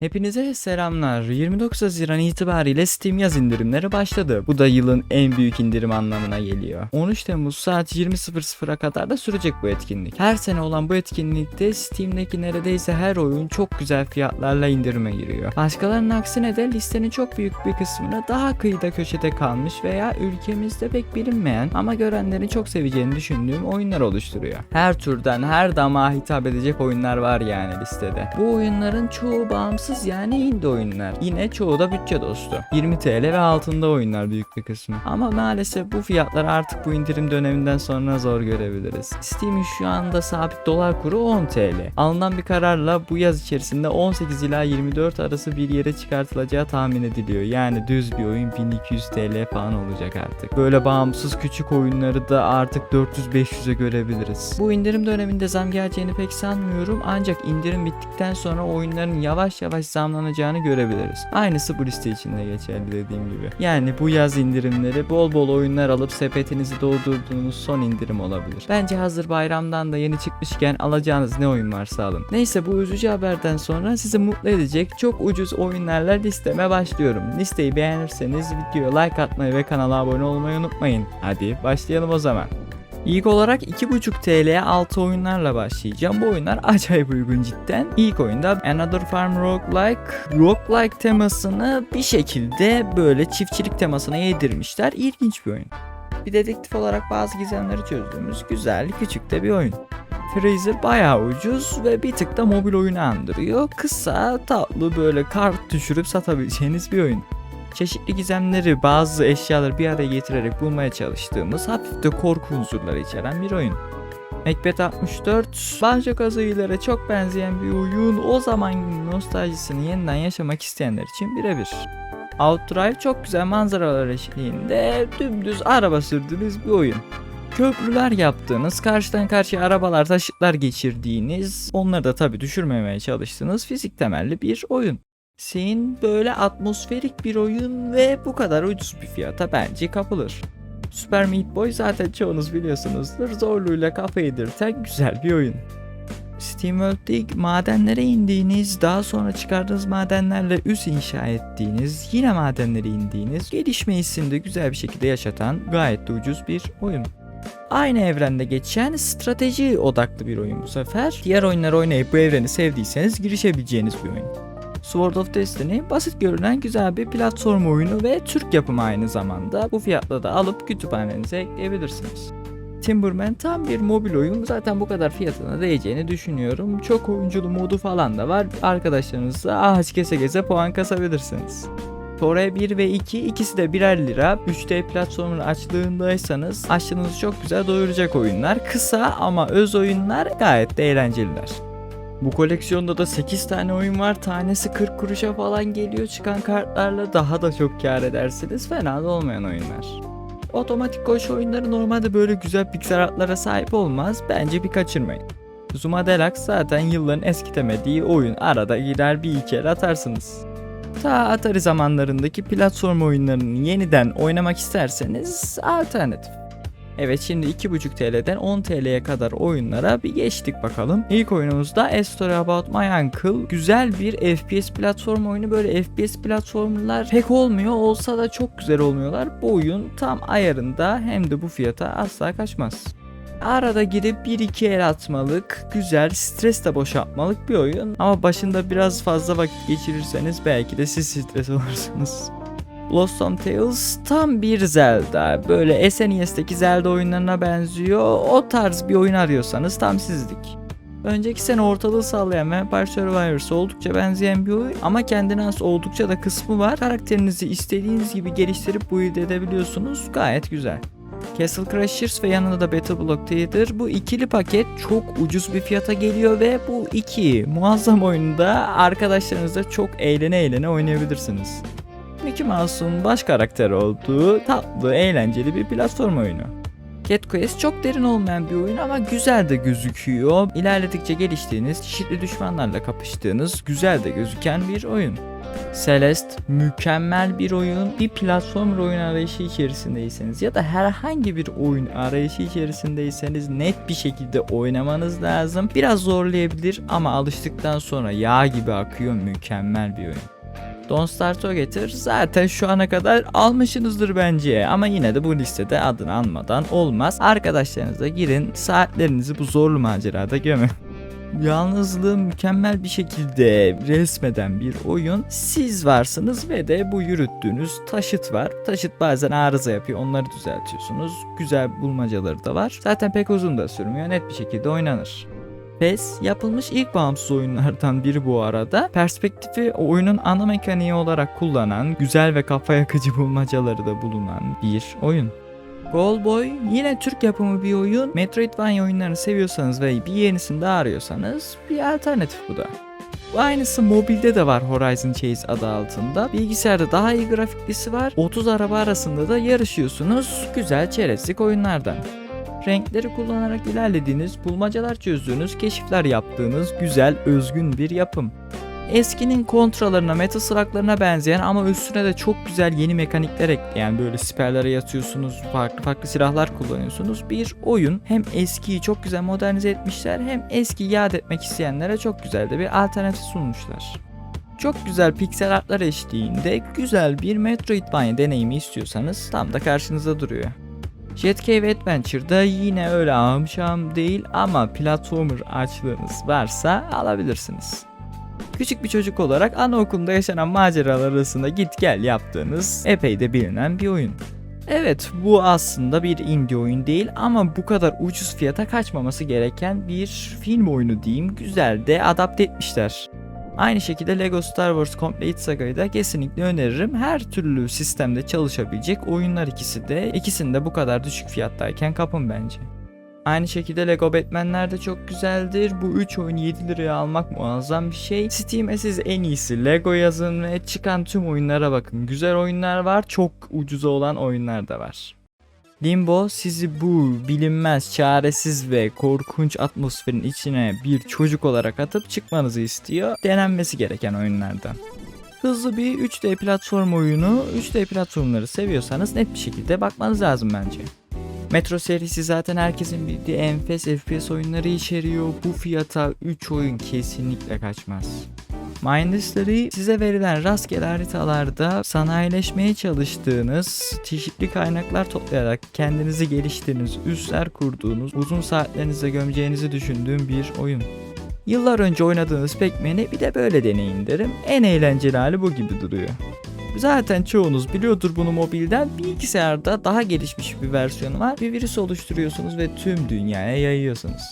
Hepinize selamlar. 29 Haziran itibariyle Steam yaz indirimleri başladı. Bu da yılın en büyük indirim anlamına geliyor. 13 Temmuz saat 20.00'a kadar da sürecek bu etkinlik. Her sene olan bu etkinlikte Steam'deki neredeyse her oyun çok güzel fiyatlarla indirime giriyor. Başkalarının aksine de listenin çok büyük bir kısmını daha kıyıda köşede kalmış veya ülkemizde pek bilinmeyen ama görenlerin çok seveceğini düşündüğüm oyunlar oluşturuyor. Her türden her damağa hitap edecek oyunlar var yani listede. Bu oyunların çoğu bağımsız yani indie oyunlar. Yine çoğu da bütçe dostu. 20 TL ve altında oyunlar büyük bir kısmı. Ama maalesef bu fiyatlar artık bu indirim döneminden sonra zor görebiliriz. Steam'in şu anda sabit dolar kuru 10 TL. Alınan bir kararla bu yaz içerisinde 18 ila 24 arası bir yere çıkartılacağı tahmin ediliyor. Yani düz bir oyun 1200 TL falan olacak artık. Böyle bağımsız küçük oyunları da artık 400-500'e görebiliriz. Bu indirim döneminde zam geleceğini pek sanmıyorum ancak indirim bittikten sonra oyunların yavaş yavaş zamlanacağını görebiliriz. Aynısı bu liste için de geçerli dediğim gibi. Yani bu yaz indirimleri bol bol oyunlar alıp sepetinizi doldurduğunuz son indirim olabilir. Bence hazır bayramdan da yeni çıkmışken alacağınız ne oyun varsa alın. Neyse bu üzücü haberden sonra sizi mutlu edecek çok ucuz oyunlarla listeme başlıyorum. Listeyi beğenirseniz videoya like atmayı ve kanala abone olmayı unutmayın. Hadi başlayalım o zaman. İlk olarak 2.5 TL'ye 6 oyunlarla başlayacağım. Bu oyunlar acayip uygun cidden. İlk oyunda Another Farm Roguelike, Roguelike temasını bir şekilde böyle çiftçilik temasına yedirmişler. İlginç bir oyun. Bir dedektif olarak bazı gizemleri çözdüğümüz güzel, küçük de bir oyun. Fraser bayağı ucuz ve bir tık da mobil oyunu andırıyor. Kısa, tatlı böyle kart düşürüp satabileceğiniz bir oyun çeşitli gizemleri, bazı eşyaları bir araya getirerek bulmaya çalıştığımız hafif de korku unsurları içeren bir oyun. Macbeth 64, Banjo Kazooie'lere çok benzeyen bir oyun, o zaman nostaljisini yeniden yaşamak isteyenler için birebir. Outdrive çok güzel manzaralar eşliğinde dümdüz araba sürdüğünüz bir oyun. Köprüler yaptığınız, karşıdan karşıya arabalar, taşıtlar geçirdiğiniz, onları da tabi düşürmemeye çalıştığınız fizik temelli bir oyun. Sin böyle atmosferik bir oyun ve bu kadar ucuz bir fiyata bence kapılır. Super Meat Boy zaten çoğunuz biliyorsunuzdur. Zorluğuyla kafa yedirten güzel bir oyun. SteamWorld'de ilk madenlere indiğiniz, daha sonra çıkardığınız madenlerle üs inşa ettiğiniz, yine madenlere indiğiniz, gelişme hissini güzel bir şekilde yaşatan gayet de ucuz bir oyun. Aynı evrende geçen strateji odaklı bir oyun bu sefer. Diğer oyunları oynayıp bu evreni sevdiyseniz girişebileceğiniz bir oyun. Sword of Destiny basit görünen güzel bir platform oyunu ve Türk yapımı aynı zamanda. Bu fiyatla da alıp kütüphanenize ekleyebilirsiniz. Timberman tam bir mobil oyun. Zaten bu kadar fiyatına değeceğini düşünüyorum. Çok oyunculu modu falan da var. Arkadaşlarınızla ağaç kese kese puan kasabilirsiniz. Tore 1 ve 2 ikisi de birer lira. 3D platformun açlığındaysanız açlığınızı çok güzel doyuracak oyunlar. Kısa ama öz oyunlar gayet de eğlenceliler. Bu koleksiyonda da 8 tane oyun var. Tanesi 40 kuruşa falan geliyor. Çıkan kartlarla daha da çok kar edersiniz. Fena da olmayan oyunlar. Otomatik koşu oyunları normalde böyle güzel piksel artlara sahip olmaz. Bence bir kaçırmayın. Zuma Deluxe zaten yılların eskitemediği oyun. Arada girer bir iki el atarsınız. Ta Atari zamanlarındaki platform oyunlarını yeniden oynamak isterseniz alternatif. Evet şimdi 2.5 TL'den 10 TL'ye kadar oyunlara bir geçtik bakalım. İlk oyunumuzda A Story About My Uncle. Güzel bir FPS platform oyunu. Böyle FPS platformlar pek olmuyor. Olsa da çok güzel olmuyorlar. Bu oyun tam ayarında hem de bu fiyata asla kaçmaz. Arada girip 1-2 el atmalık, güzel, stres de boşaltmalık bir oyun. Ama başında biraz fazla vakit geçirirseniz belki de siz stres olursunuz. Blossom Tales tam bir Zelda. Böyle SNES'teki Zelda oyunlarına benziyor. O tarz bir oyun arıyorsanız tam sizlik. Önceki sene ortalığı sallayan Vampire Survivors'a oldukça benzeyen bir oyun ama kendine has oldukça da kısmı var. Karakterinizi istediğiniz gibi geliştirip build edebiliyorsunuz. Gayet güzel. Castle Crashers ve yanında da Battle Block Theater. Bu ikili paket çok ucuz bir fiyata geliyor ve bu iki muazzam oyunda arkadaşlarınızla çok eğlene eğlene oynayabilirsiniz. Mickey Mouse'un baş karakter olduğu tatlı, eğlenceli bir platform oyunu. Cat Quest çok derin olmayan bir oyun ama güzel de gözüküyor. İlerledikçe geliştiğiniz, çeşitli düşmanlarla kapıştığınız, güzel de gözüken bir oyun. Celeste mükemmel bir oyun. Bir platform oyun arayışı içerisindeyseniz ya da herhangi bir oyun arayışı içerisindeyseniz net bir şekilde oynamanız lazım. Biraz zorlayabilir ama alıştıktan sonra yağ gibi akıyor mükemmel bir oyun. Don't Start Together zaten şu ana kadar almışsınızdır bence ama yine de bu listede adını anmadan olmaz. Arkadaşlarınıza girin saatlerinizi bu zorlu macerada gömün. Yalnızlığı mükemmel bir şekilde resmeden bir oyun. Siz varsınız ve de bu yürüttüğünüz taşıt var. Taşıt bazen arıza yapıyor onları düzeltiyorsunuz. Güzel bulmacaları da var. Zaten pek uzun da sürmüyor net bir şekilde oynanır. PES yapılmış ilk bağımsız oyunlardan biri bu arada. Perspektifi oyunun ana mekaniği olarak kullanan, güzel ve kafa yakıcı bulmacaları da bulunan bir oyun. Goalboy yine Türk yapımı bir oyun. Metroidvania oyunlarını seviyorsanız ve bir yenisini daha arıyorsanız bir alternatif bu da. Aynısı mobilde de var Horizon Chase adı altında. Bilgisayarda daha iyi grafiklisi var. 30 araba arasında da yarışıyorsunuz. Güzel çerezlik oyunlardan. Renkleri kullanarak ilerlediğiniz, bulmacalar çözdüğünüz, keşifler yaptığınız güzel, özgün bir yapım. Eskinin kontralarına, metal sıraklarına benzeyen ama üstüne de çok güzel yeni mekanikler ekleyen böyle siperlere yatıyorsunuz, farklı farklı silahlar kullanıyorsunuz. Bir oyun hem eskiyi çok güzel modernize etmişler hem eskiyi yad etmek isteyenlere çok güzel de bir alternatif sunmuşlar. Çok güzel piksel artlar eşliğinde güzel bir Metroidvania deneyimi istiyorsanız tam da karşınızda duruyor. Jet Cave Adventure'da yine öyle ahım değil ama platformer açlığınız varsa alabilirsiniz. Küçük bir çocuk olarak anaokulunda yaşanan maceralar arasında git gel yaptığınız epey de bilinen bir oyun. Evet bu aslında bir indie oyun değil ama bu kadar ucuz fiyata kaçmaması gereken bir film oyunu diyeyim güzel de adapte etmişler. Aynı şekilde Lego Star Wars Complete Saga'yı da kesinlikle öneririm. Her türlü sistemde çalışabilecek oyunlar ikisi de. İkisini de bu kadar düşük fiyattayken kapın bence. Aynı şekilde Lego Batman'ler de çok güzeldir. Bu 3 oyunu 7 liraya almak muazzam bir şey. Steam'e siz en iyisi Lego yazın ve çıkan tüm oyunlara bakın. Güzel oyunlar var, çok ucuza olan oyunlar da var. Limbo sizi bu bilinmez, çaresiz ve korkunç atmosferin içine bir çocuk olarak atıp çıkmanızı istiyor. Denenmesi gereken oyunlardan. Hızlı bir 3D platform oyunu. 3D platformları seviyorsanız net bir şekilde bakmanız lazım bence. Metro serisi zaten herkesin bildiği enfes FPS oyunları içeriyor. Bu fiyata 3 oyun kesinlikle kaçmaz. Mindless'leri size verilen rastgele haritalarda sanayileşmeye çalıştığınız, çeşitli kaynaklar toplayarak kendinizi geliştirdiğiniz, üsler kurduğunuz, uzun saatlerinize gömeceğinizi düşündüğüm bir oyun. Yıllar önce oynadığınız Pac-Man'i bir de böyle deneyin derim. En eğlenceli hali bu gibi duruyor. Zaten çoğunuz biliyordur bunu mobilden. Bilgisayarda daha gelişmiş bir versiyonu var. Bir virüs oluşturuyorsunuz ve tüm dünyaya yayıyorsunuz.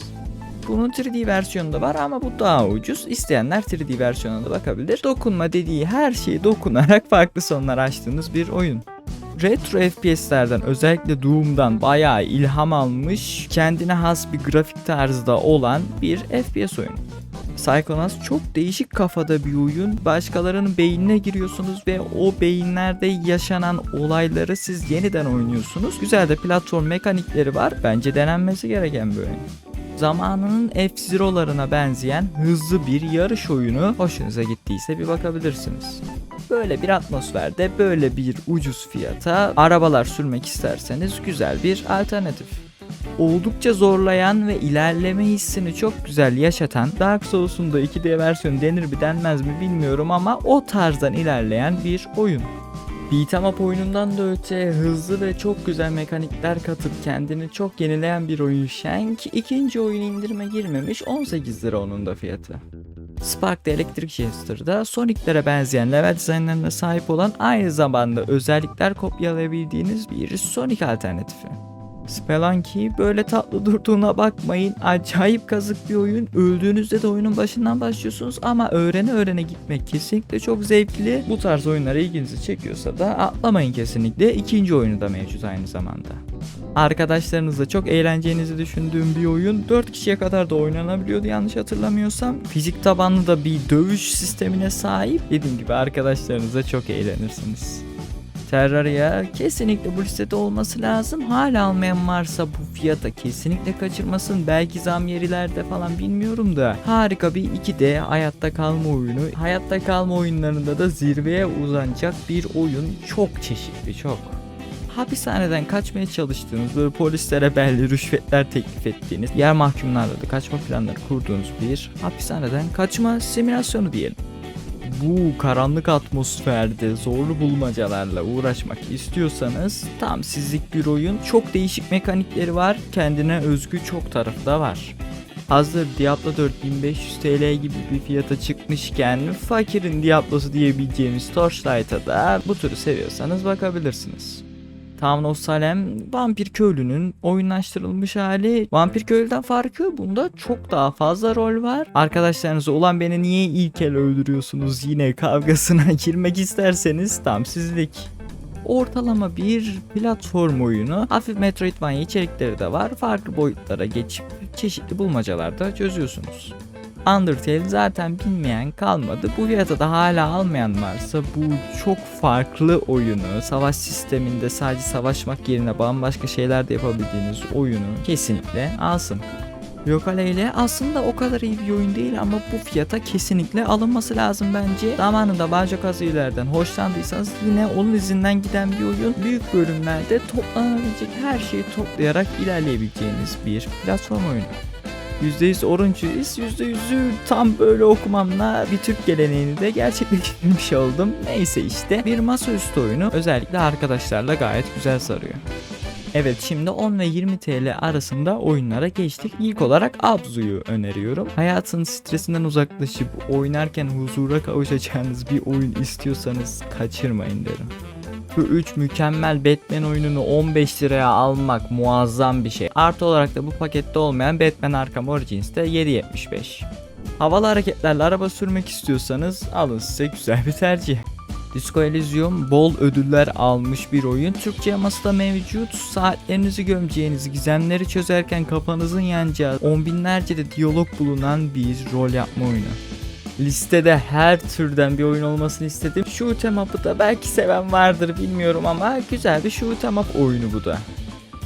Bunun 3D versiyonu da var ama bu daha ucuz. İsteyenler 3D versiyonuna da bakabilir. Dokunma dediği her şeyi dokunarak farklı sonlar açtığınız bir oyun. Retro FPS'lerden özellikle Doom'dan bayağı ilham almış, kendine has bir grafik tarzda olan bir FPS oyunu. Psychonauts çok değişik kafada bir oyun. Başkalarının beynine giriyorsunuz ve o beyinlerde yaşanan olayları siz yeniden oynuyorsunuz. Güzel de platform mekanikleri var. Bence denenmesi gereken bir oyun. Zamanının F-Zero'larına benzeyen hızlı bir yarış oyunu hoşunuza gittiyse bir bakabilirsiniz. Böyle bir atmosferde böyle bir ucuz fiyata arabalar sürmek isterseniz güzel bir alternatif oldukça zorlayan ve ilerleme hissini çok güzel yaşatan Dark Souls'un da 2D versiyonu denir mi denmez mi bilmiyorum ama o tarzdan ilerleyen bir oyun. Beat'em up oyunundan da öte hızlı ve çok güzel mekanikler katıp kendini çok yenileyen bir oyun Shank ikinci oyun indirime girmemiş 18 lira onun da fiyatı. Spark the Electric Chester'da Sonic'lere benzeyen level dizaynlarına sahip olan aynı zamanda özellikler kopyalayabildiğiniz bir Sonic alternatifi. Spelunky böyle tatlı durduğuna bakmayın. Acayip kazık bir oyun. Öldüğünüzde de oyunun başından başlıyorsunuz ama öğrene öğrene gitmek kesinlikle çok zevkli. Bu tarz oyunlara ilginizi çekiyorsa da atlamayın kesinlikle. İkinci oyunu da mevcut aynı zamanda. Arkadaşlarınızla çok eğleneceğinizi düşündüğüm bir oyun. 4 kişiye kadar da oynanabiliyordu yanlış hatırlamıyorsam. Fizik tabanlı da bir dövüş sistemine sahip. Dediğim gibi arkadaşlarınızla çok eğlenirsiniz. Terraria kesinlikle bu listede olması lazım. Hala almayan varsa bu fiyata kesinlikle kaçırmasın. Belki zam yerilerde falan bilmiyorum da. Harika bir 2D hayatta kalma oyunu. Hayatta kalma oyunlarında da zirveye uzanacak bir oyun. Çok çeşitli çok hapishaneden kaçmaya çalıştığınız, böyle polislere belli rüşvetler teklif ettiğiniz, yer mahkumlarla da kaçma planları kurduğunuz bir hapishaneden kaçma simülasyonu diyelim. Bu karanlık atmosferde zorlu bulmacalarla uğraşmak istiyorsanız tam sizlik bir oyun. Çok değişik mekanikleri var, kendine özgü çok tarafı da var. Hazır Diablo 4 1500 TL gibi bir fiyata çıkmışken fakirin Diablo'su diyebileceğimiz Torchlight'a da bu türü seviyorsanız bakabilirsiniz. Town of Salem vampir köylünün oyunlaştırılmış hali. Vampir köylüden farkı bunda çok daha fazla rol var. Arkadaşlarınıza ulan beni niye ilk el öldürüyorsunuz yine kavgasına girmek isterseniz tam sizlik. Ortalama bir platform oyunu. Hafif Metroidvania içerikleri de var. Farklı boyutlara geçip çeşitli bulmacalarda çözüyorsunuz. Undertale zaten bilmeyen kalmadı. Bu fiyata da hala almayan varsa bu çok farklı oyunu, savaş sisteminde sadece savaşmak yerine bambaşka şeyler de yapabildiğiniz oyunu kesinlikle alsın. Yokale ile aslında o kadar iyi bir oyun değil ama bu fiyata kesinlikle alınması lazım bence. Zamanında Banjo Kazooie'lerden hoşlandıysanız yine onun izinden giden bir oyun. Büyük bölümlerde toplanabilecek her şeyi toplayarak ilerleyebileceğiniz bir platform oyunu. %100 Orange'üyüz. %100'ü tam böyle okumamla bir Türk geleneğini de gerçekleştirmiş oldum. Neyse işte bir masaüstü oyunu özellikle arkadaşlarla gayet güzel sarıyor. Evet şimdi 10 ve 20 TL arasında oyunlara geçtik. İlk olarak Abzu'yu öneriyorum. Hayatın stresinden uzaklaşıp oynarken huzura kavuşacağınız bir oyun istiyorsanız kaçırmayın derim. Şu 3 mükemmel Batman oyununu 15 liraya almak muazzam bir şey. Artı olarak da bu pakette olmayan Batman Arkham Origins de 7.75. Havalı hareketlerle araba sürmek istiyorsanız alın size güzel bir tercih. Disco Elysium bol ödüller almış bir oyun. Türkçe yaması da mevcut. Saatlerinizi gömeceğiniz, gizemleri çözerken kafanızın yanacağı, on binlerce de diyalog bulunan bir rol yapma oyunu. Listede her türden bir oyun olmasını istedim. Shoot 'em up'ı da belki seven vardır bilmiyorum ama güzel bir shoot 'em up oyunu bu da.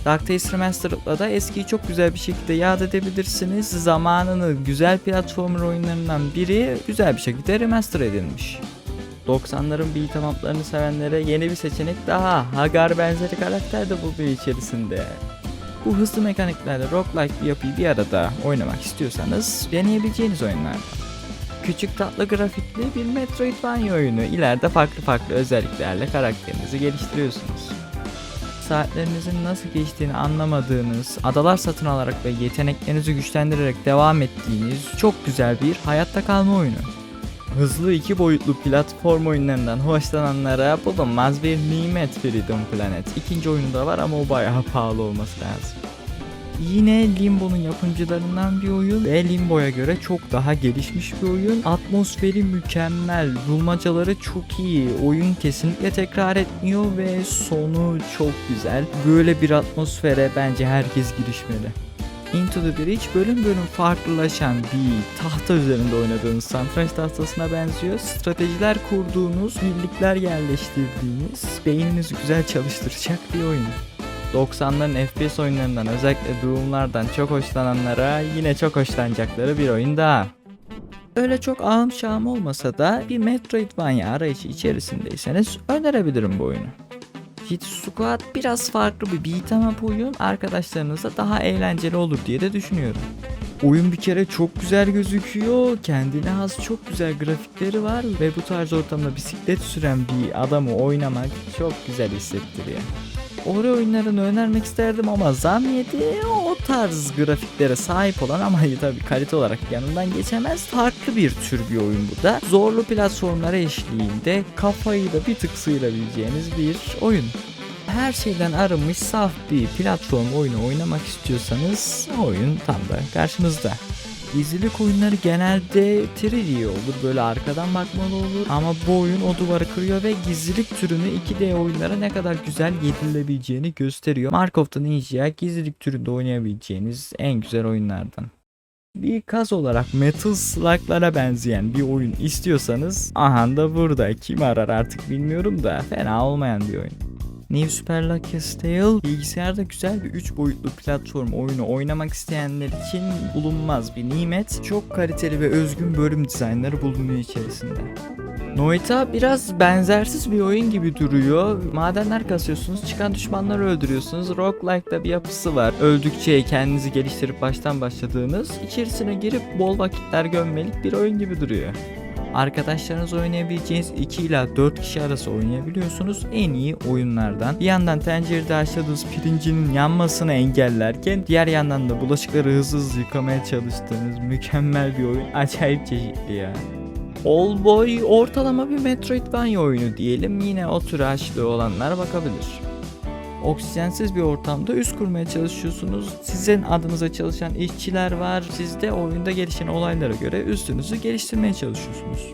Dark Tales Remastered'la da eskiyi çok güzel bir şekilde yad edebilirsiniz. Zamanının güzel platformer oyunlarından biri güzel bir şekilde remaster edilmiş. 90'ların beat'em up'larını sevenlere yeni bir seçenek daha. Hagar benzeri karakter de buluyor içerisinde. Bu hızlı mekaniklerle roguelike bir yapıyı bir arada oynamak istiyorsanız deneyebileceğiniz oyunlardan. Küçük tatlı grafikli bir Metroidvania oyunu. İleride farklı farklı özelliklerle karakterinizi geliştiriyorsunuz. Saatlerinizin nasıl geçtiğini anlamadığınız, adalar satın alarak ve yeteneklerinizi güçlendirerek devam ettiğiniz çok güzel bir hayatta kalma oyunu. Hızlı iki boyutlu platform oyunlarından hoşlananlara bulunmaz bir nimet Freedom Planet. İkinci oyunu da var ama o bayağı pahalı olması lazım. Yine Limbo'nun yapımcılarından bir oyun ve Limbo'ya göre çok daha gelişmiş bir oyun. Atmosferi mükemmel, bulmacaları çok iyi, oyun kesinlikle tekrar etmiyor ve sonu çok güzel. Böyle bir atmosfere bence herkes girişmeli. Into the Breach bölüm bölüm farklılaşan bir tahta üzerinde oynadığınız satranç tahtasına benziyor. Stratejiler kurduğunuz, birlikler yerleştirdiğiniz, beyninizi güzel çalıştıracak bir oyun. 90'ların FPS oyunlarından özellikle Doom'lardan çok hoşlananlara yine çok hoşlanacakları bir oyun daha. Öyle çok ağım şahım olmasa da bir Metroidvania arayışı içerisindeyseniz önerebilirim bu oyunu. Hit Squad biraz farklı bir beat'em up oyun. Arkadaşlarınızla daha eğlenceli olur diye de düşünüyorum. Oyun bir kere çok güzel gözüküyor. Kendine has çok güzel grafikleri var ve bu tarz ortamda bisiklet süren bir adamı oynamak çok güzel hissettiriyor. Oraya oyunlarını önermek isterdim ama zam o tarz grafiklere sahip olan ama tabii kalite olarak yanından geçemez. Farklı bir tür bir oyun bu da. Zorlu platformlara eşliğinde kafayı da bir tık sıyırabileceğiniz bir oyun. Her şeyden arınmış saf bir platform oyunu oynamak istiyorsanız oyun tam da karşınızda. Gizlilik oyunları genelde 3D olur böyle arkadan bakmalı olur ama bu oyun o duvarı kırıyor ve gizlilik türünü 2D oyunlara ne kadar güzel yedirilebileceğini gösteriyor. Mark of the Ninja gizlilik türünde oynayabileceğiniz en güzel oyunlardan. Bir kaz olarak Metal Slug'lara benzeyen bir oyun istiyorsanız aha da burada. Kim arar artık bilmiyorum da fena olmayan bir oyun. New Super Lucky Tale bilgisayarda güzel bir 3 boyutlu platform oyunu oynamak isteyenler için bulunmaz bir nimet. Çok kaliteli ve özgün bölüm dizaynları bulunuyor içerisinde. Noita biraz benzersiz bir oyun gibi duruyor. Madenler kasıyorsunuz, çıkan düşmanları öldürüyorsunuz. Roguelike'da bir yapısı var. Öldükçe kendinizi geliştirip baştan başladığınız, içerisine girip bol vakitler gömmelik bir oyun gibi duruyor. Arkadaşlarınız oynayabileceğiniz 2 ila 4 kişi arası oynayabiliyorsunuz. En iyi oyunlardan. Bir yandan tencerede haşladığınız pirincinin yanmasını engellerken diğer yandan da bulaşıkları hızlı hızlı yıkamaya çalıştığınız mükemmel bir oyun. Acayip çeşitli ya. All Boy ortalama bir Metroidvania oyunu diyelim. Yine o tür açlığı olanlar bakabilir. Oksijensiz bir ortamda üst kurmaya çalışıyorsunuz. Sizin adınıza çalışan işçiler var. Siz de oyunda gelişen olaylara göre üstünüzü geliştirmeye çalışıyorsunuz.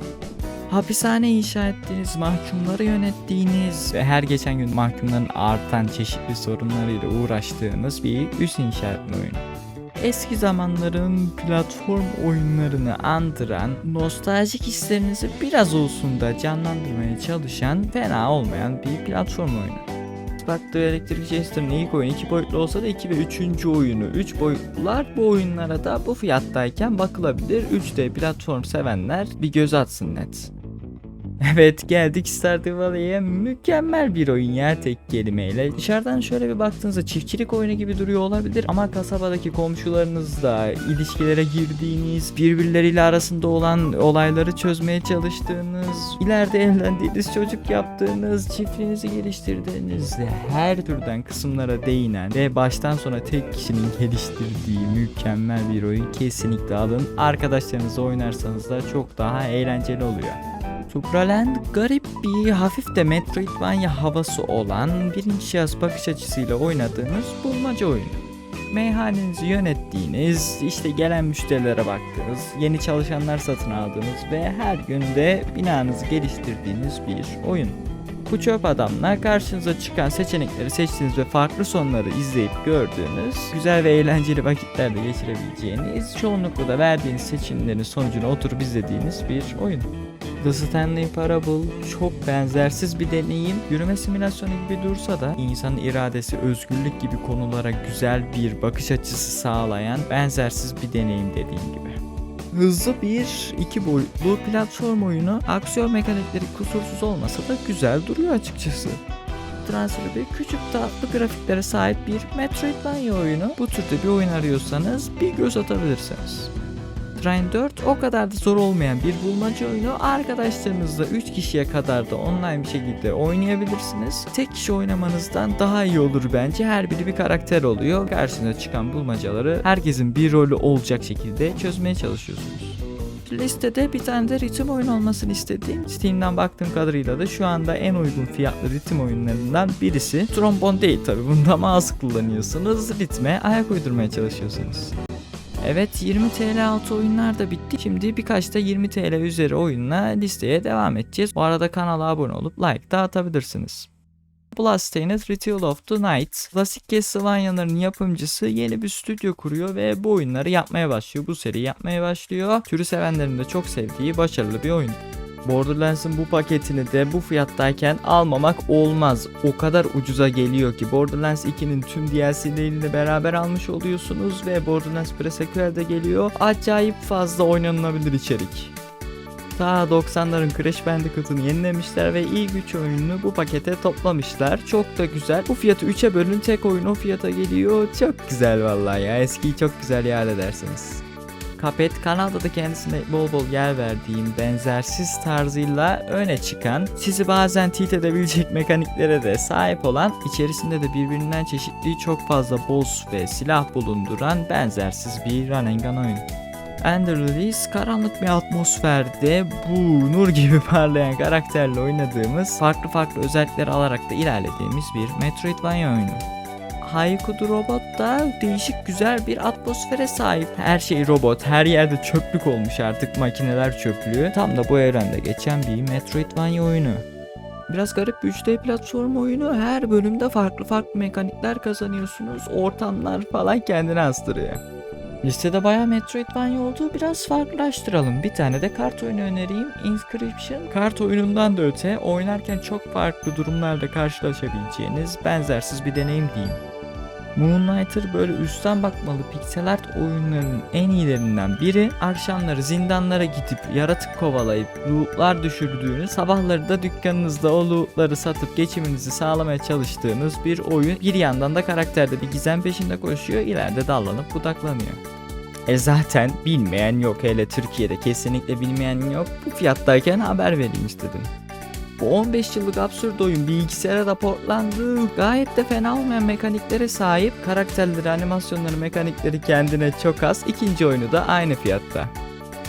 Hapishane inşa ettiğiniz, mahkumları yönettiğiniz ve her geçen gün mahkumların artan çeşitli sorunlarıyla uğraştığınız bir üst inşa etme oyunu eski zamanların platform oyunlarını andıran, nostaljik hislerinizi biraz olsun da canlandırmaya çalışan fena olmayan bir platform oyunu. Baktığı Electric Jester'ın ilk oyunu 2 boyutlu olsa da 2 ve 3. oyunu 3 boyutlular bu oyunlara da bu fiyattayken bakılabilir. 3D platform sevenler bir göz atsın net. Evet geldik Stardew Valley'e mükemmel bir oyun ya tek kelimeyle. Dışarıdan şöyle bir baktığınızda çiftçilik oyunu gibi duruyor olabilir ama kasabadaki komşularınızla ilişkilere girdiğiniz, birbirleriyle arasında olan olayları çözmeye çalıştığınız, ileride evlendiğiniz, çocuk yaptığınız, çiftliğinizi geliştirdiğiniz her türden kısımlara değinen ve baştan sona tek kişinin geliştirdiği mükemmel bir oyun kesinlikle alın. Arkadaşlarınızla oynarsanız da çok daha eğlenceli oluyor. Supraland garip bir hafif de Metroidvania havası olan birinci şahıs bakış açısıyla oynadığınız bulmaca oyunu. Meyhanenizi yönettiğiniz, işte gelen müşterilere baktığınız, yeni çalışanlar satın aldığınız ve her günde binanızı geliştirdiğiniz bir oyun. Bu çöp adamla karşınıza çıkan seçenekleri seçtiğiniz ve farklı sonları izleyip gördüğünüz, güzel ve eğlenceli vakitlerde geçirebileceğiniz, çoğunlukla da verdiğiniz seçimlerin sonucunu oturup izlediğiniz bir oyun. The Stanley Parable çok benzersiz bir deneyim. Yürüme simülasyonu gibi dursa da insanın iradesi, özgürlük gibi konulara güzel bir bakış açısı sağlayan benzersiz bir deneyim dediğim gibi. Hızlı bir iki boyutlu platform oyunu aksiyon mekanikleri kusursuz olmasa da güzel duruyor açıkçası. Transfer'i küçük tatlı grafiklere sahip bir Metroidvania oyunu. Bu türde bir oyun arıyorsanız bir göz atabilirsiniz. Train 4 o kadar da zor olmayan bir bulmaca oyunu. Arkadaşlarınızla 3 kişiye kadar da online bir şekilde oynayabilirsiniz. Tek kişi oynamanızdan daha iyi olur bence. Her biri bir karakter oluyor. Karşınıza çıkan bulmacaları herkesin bir rolü olacak şekilde çözmeye çalışıyorsunuz. Listede bir tane de ritim oyun olmasını istediğim Steam'den baktığım kadarıyla da şu anda en uygun fiyatlı ritim oyunlarından birisi. Trombon değil tabi bunda mouse kullanıyorsunuz. Ritme ayak uydurmaya çalışıyorsunuz. Evet 20 TL altı oyunlar da bitti. Şimdi birkaç da 20 TL üzeri oyunla listeye devam edeceğiz. Bu arada kanala abone olup like da atabilirsiniz. Bloodstained Ritual of the Night. Klasik Castlevania'ların yapımcısı yeni bir stüdyo kuruyor ve bu oyunları yapmaya başlıyor. Bu seri yapmaya başlıyor. Türü sevenlerin de çok sevdiği başarılı bir oyun. Borderlands'ın bu paketini de bu fiyattayken almamak olmaz. O kadar ucuza geliyor ki Borderlands 2'nin tüm DLC'leriyle beraber almış oluyorsunuz ve Borderlands Pre-Sequel de geliyor. Acayip fazla oynanılabilir içerik. Ta 90'ların Crash Bandicoot'unu yenilemişler ve ilk 3 oyununu bu pakete toplamışlar. Çok da güzel. Bu fiyatı 3'e bölün tek oyun o fiyata geliyor. Çok güzel vallahi ya. Eskiyi çok güzel yad edersiniz. Cuphead kanalda da kendisine bol bol yer verdiğim benzersiz tarzıyla öne çıkan, sizi bazen tilt edebilecek mekaniklere de sahip olan, içerisinde de birbirinden çeşitli çok fazla boss ve silah bulunduran benzersiz bir run and gun oyun. Ender Lilies karanlık bir atmosferde bu nur gibi parlayan karakterle oynadığımız farklı farklı özellikler alarak da ilerlediğimiz bir Metroidvania oyunu. Haykudu Robot da değişik güzel bir atmosfere sahip. Her şey robot, her yerde çöplük olmuş artık makineler çöplüğü. Tam da bu evrende geçen bir Metroidvania oyunu. Biraz garip bir 3D platform oyunu. Her bölümde farklı farklı mekanikler kazanıyorsunuz. Ortamlar falan kendini astırıyor. Listede bayağı Metroidvania olduğu biraz farklılaştıralım. Bir tane de kart oyunu önereyim. Inscription. Kart oyunundan da öte oynarken çok farklı durumlarla karşılaşabileceğiniz benzersiz bir deneyim diyeyim. Moonlighter böyle üstten bakmalı pixel art oyunlarının en iyilerinden biri. Akşamları zindanlara gidip yaratık kovalayıp lootlar düşürdüğünüz, sabahları da dükkanınızda o lootları satıp geçiminizi sağlamaya çalıştığınız bir oyun. Bir yandan da karakterde bir gizem peşinde koşuyor, ileride dallanıp budaklanıyor. E zaten bilmeyen yok hele Türkiye'de kesinlikle bilmeyen yok. Bu fiyattayken haber vereyim istedim. Bu 15 yıllık absürt oyun bilgisayara da portlandı. Gayet de fena olmayan mekaniklere sahip. Karakterleri, animasyonları, mekanikleri kendine çok az. İkinci oyunu da aynı fiyatta.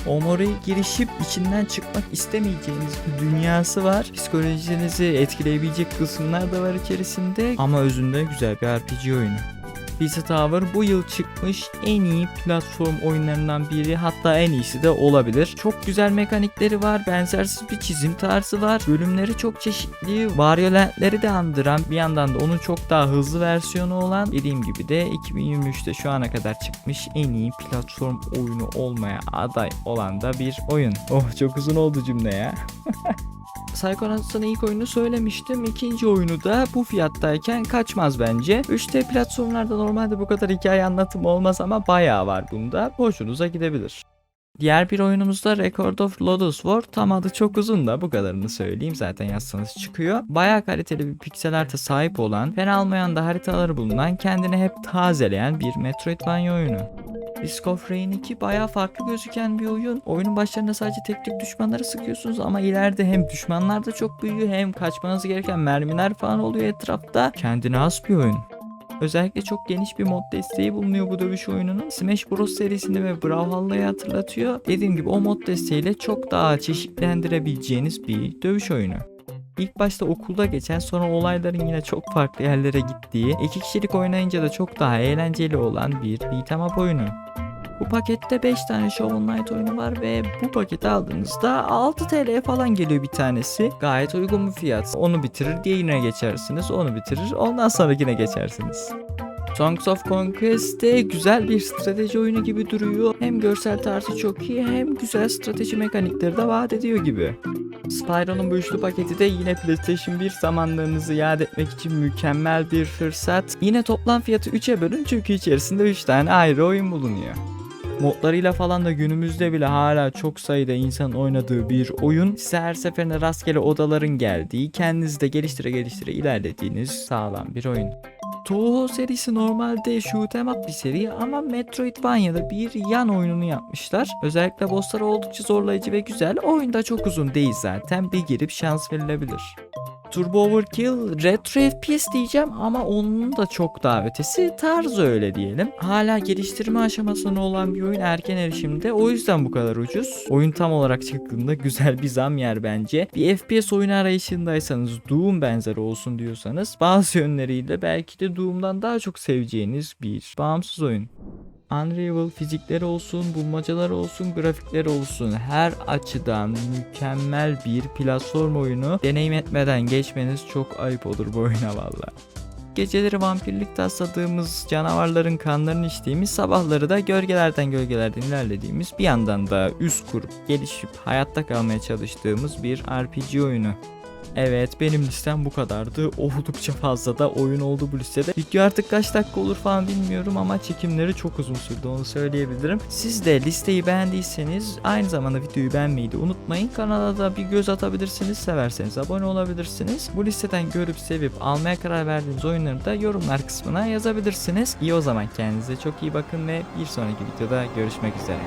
Omori girişip içinden çıkmak istemeyeceğiniz bir dünyası var. Psikolojinizi etkileyebilecek kısımlar da var içerisinde. Ama özünde güzel bir RPG oyunu. Pizza Tower bu yıl çıkmış en iyi platform oyunlarından biri hatta en iyisi de olabilir. Çok güzel mekanikleri var, benzersiz bir çizim tarzı var. Bölümleri çok çeşitli, varyolentleri de andıran bir yandan da onun çok daha hızlı versiyonu olan dediğim gibi de 2023'te şu ana kadar çıkmış en iyi platform oyunu olmaya aday olan da bir oyun. Oh çok uzun oldu cümle ya. Psychonauts'ın ilk oyunu söylemiştim. İkinci oyunu da bu fiyattayken kaçmaz bence. 3D platformlarda normalde bu kadar hikaye anlatımı olmaz ama bayağı var bunda. Hoşunuza gidebilir. Diğer bir oyunumuz da Record of Lodoss War. Tam adı çok uzun da bu kadarını söyleyeyim zaten yazsanız çıkıyor. Bayağı kaliteli bir piksel arta sahip olan, fena almayan da haritaları bulunan, kendini hep tazeleyen bir Metroidvania oyunu. Risk of Rain 2 bayağı farklı gözüken bir oyun. Oyunun başlarında sadece tek tek düşmanları sıkıyorsunuz ama ileride hem düşmanlar da çok büyüyor hem kaçmanız gereken mermiler falan oluyor etrafta. Kendine has bir oyun. Özellikle çok geniş bir mod desteği bulunuyor bu dövüş oyununun. Smash Bros serisini ve Brawlhalla'yı hatırlatıyor. Dediğim gibi o mod desteğiyle çok daha çeşitlendirebileceğiniz bir dövüş oyunu. İlk başta okulda geçen sonra olayların yine çok farklı yerlere gittiği, iki kişilik oynayınca da çok daha eğlenceli olan bir beat'em up oyunu. Bu pakette 5 tane Shovel Knight oyunu var ve bu paketi aldığınızda 6 TL'ye falan geliyor bir tanesi. Gayet uygun bir fiyat. Onu bitirir diğerine geçersiniz, onu bitirir ondan sonrakine geçersiniz. Songs of Conquest'te güzel bir strateji oyunu gibi duruyor. Hem görsel tarzı çok iyi hem güzel strateji mekanikleri de vaat ediyor gibi. Spyro'nun bu üçlü paketi de yine PlayStation 1 zamanlarınızı yad etmek için mükemmel bir fırsat. Yine toplam fiyatı 3'e bölün çünkü içerisinde 3 tane ayrı oyun bulunuyor. Modlarıyla falan da günümüzde bile hala çok sayıda insan oynadığı bir oyun. Size her seferinde rastgele odaların geldiği, kendinizi de geliştire geliştire ilerlediğiniz sağlam bir oyun. Toho serisi normalde shoot 'em up bir seri ama Metroidvania'da bir yan oyununu yapmışlar. Özellikle bosslar oldukça zorlayıcı ve güzel. Oyun da çok uzun değil zaten. Bir girip şans verilebilir. Turbo Overkill Retro FPS diyeceğim ama onun da çok daha ötesi tarzı öyle diyelim. Hala geliştirme aşamasında olan bir oyun erken erişimde o yüzden bu kadar ucuz. Oyun tam olarak çıktığında güzel bir zam yer bence. Bir FPS oyunu arayışındaysanız Doom benzeri olsun diyorsanız bazı yönleriyle belki de Doom'dan daha çok seveceğiniz bir bağımsız oyun. Unravel fizikleri olsun, bulmacalar olsun, grafikleri olsun her açıdan mükemmel bir platform oyunu deneyim etmeden geçmeniz çok ayıp olur bu oyuna valla. Geceleri vampirlik tasladığımız canavarların kanlarını içtiğimiz sabahları da gölgelerden gölgelerden ilerlediğimiz bir yandan da üst kurup gelişip hayatta kalmaya çalıştığımız bir RPG oyunu. Evet benim listem bu kadardı. Oldukça fazla da oyun oldu bu listede. Video artık kaç dakika olur falan bilmiyorum ama çekimleri çok uzun sürdü onu söyleyebilirim. Siz de listeyi beğendiyseniz aynı zamanda videoyu beğenmeyi de unutmayın. Kanala da bir göz atabilirsiniz. Severseniz abone olabilirsiniz. Bu listeden görüp sevip almaya karar verdiğiniz oyunları da yorumlar kısmına yazabilirsiniz. İyi o zaman kendinize çok iyi bakın ve bir sonraki videoda görüşmek üzere.